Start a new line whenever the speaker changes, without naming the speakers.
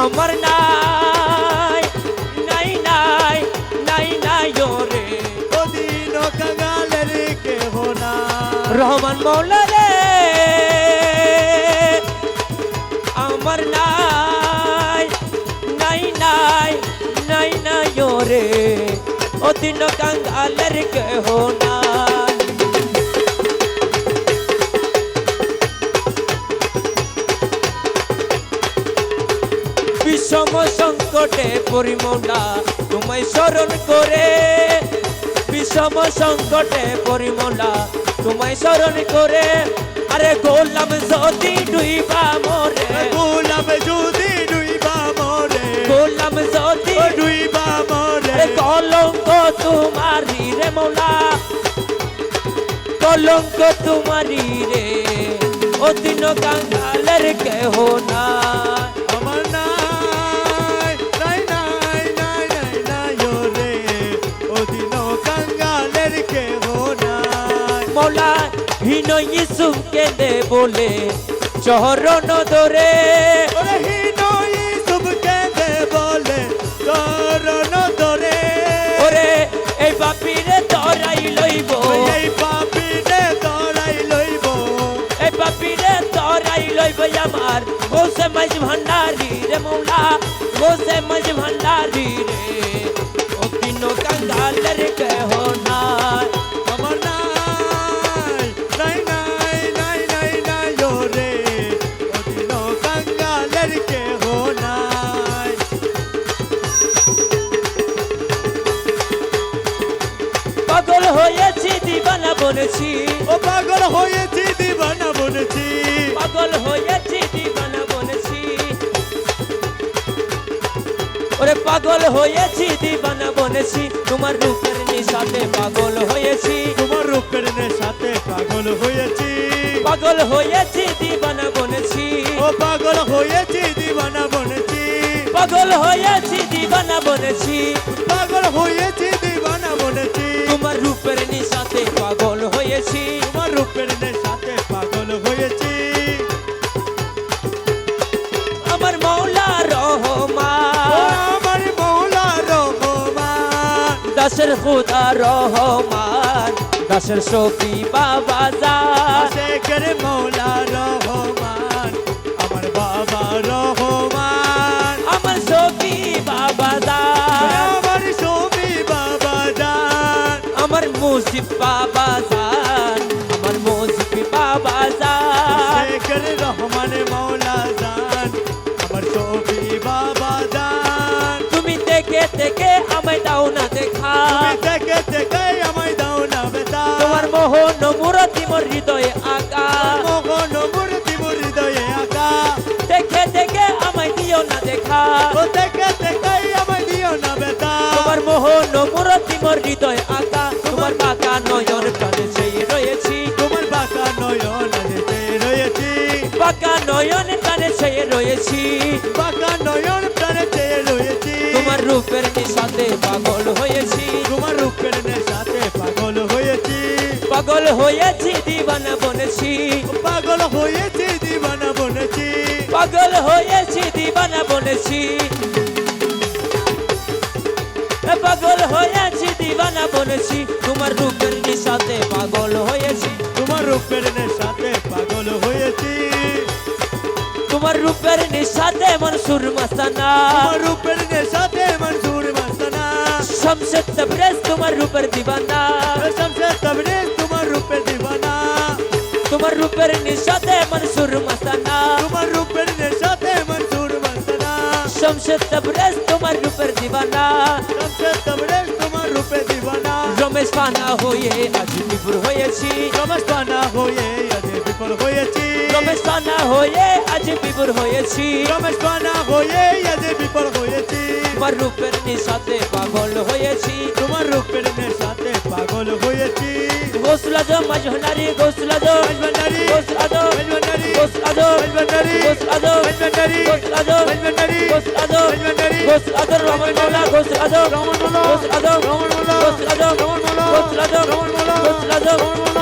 আমার নাই নাই নাই নাই নাই ওরে।
ওদিন কাঙালের কেহ না
রহমান মৌলা রে আমার নাই নাই নাই নাই নাই ওরে। অদিন কাঙ্গালের কেহ নাই। বিষম সংকটে পরিমৌলা তোমায় স্মরণ করে। বিষম সংকটে পরিমৌলা তোমায় স্মরণ করে। আরে গোলাম যদি ডুইবা মরে।
গোলাপ যদি ডুইবা মরে।
গোলাম যদি
ডুইবা মরে।
কলঙ্ক তোমারি রে মৌলা কলঙ্ক তোমারি রে। অদিন কাঙ্গালের কেহ না। হীন ইসুম কেঁদে বলে চরণ ধরে।
হিনই সব কেঁদে বলে চরণ ধরে।
ওরে এই বাপিরে তরাই লইব।
এই পাপিনে তরাই লইব।
এই বাপিরে তরাই লইব আমার। গোসে মাঝ ভান্ডারি রে মৌলা গোসে মাঝ ভান্ডারি রে। ও তিন কাঙ্গালের কেহ হয়েছি দিবানা বলেছি
ও পাগল হয়েছি দিবানা বলেছি
পাগল হয়েছি দিবানা বলেছি ওরে পাগল হয়েছি দিবানা বলেছি তোমার রূপের নিশাতে পাগল হয়েছি।
তোমার রূপের সাথে পাগল হয়েছি।
পাগল হয়েছি দিবানা বলেছি
ও পাগল হয়েছি দিবানা বলেছি
পাগল হয়েছি দিবানা বলেছি খুদা রহমান দাসের সফি বাবা যা
শেখের মৌলা রহমান আমার বাবা রহমান।
আমার সফি বাবা দা
আমার সফি বাবা দা
আমার মুসিব নয়ন প্রাণে চেয়ে রয়েছি
বাঁকা নয়ন
প্রাণে চেয়ে রয়েছি। তোমার রূপের নিশাতে পাগল হয়েছি।
তোমার রূপের সাথে পাগল হয়েছি।
পাগল হয়েছি, দিবানা বনেছি।
পাগল হয়েছি, দিবানা বনেছি।
পাগল হয়েছি, দিবানা বনেছি। পাগল হয়েছি, দিবানা বনেছি। তোমার রূপের নিশাতে পাগল হয়েছি।
তোমার রূপের
তোমার রূপের নিশাতে মনসুর মাস্তানা
তোমার রূপের সাথে মনসুর মস্তানা
শমশেদ তবরেজ তোমার রূপের দিবানা।
শমশে তবরে তোমার রূপের দিবানা।
তোমার রূপের নিশাতে মনসুর মাস্তানা
তোমার রূপের সাথে মনসুর মস্তানা
শমশেদ তবরেজ তোমার রূপের দিবানা।
শমশে তবরে তোমার রূপে দিবানা।
রমেশ পানা হয়ে আজ বিপুর হয়েছি।
রমস্তানা হয়ে আজ বিফল হয়েছি।
রমেশ পানা হয়ে আজ বিপুর হয়েছি।
রমস্তানা হয়ে আজ বিফল হয়েছি।
তোমার রূপের নিশাতে পাগল হয়েছি।
তোমার রূপের সাথে পাগল হয়েছি।
গোসল আজম মাজহনারি গোসল আজম
রাজভান্ডারি
গোসল আজম
রাজভান্ডারি
গোসল আজম
রাজভান্ডারি
গোসল আজম
রাজভান্ডারি
গোসল আজম
রাজভান্ডারি
গোসল আজম
রাজভান্ডারি
গোসল আজম রহমান মৌলা গোসল আজম
রমন মোলা
গোসল আজম
রমন মোলা
গোসল আজম
রমন মোলা
গোসল আজম
রমন মোলা
গোসল আজম
রমন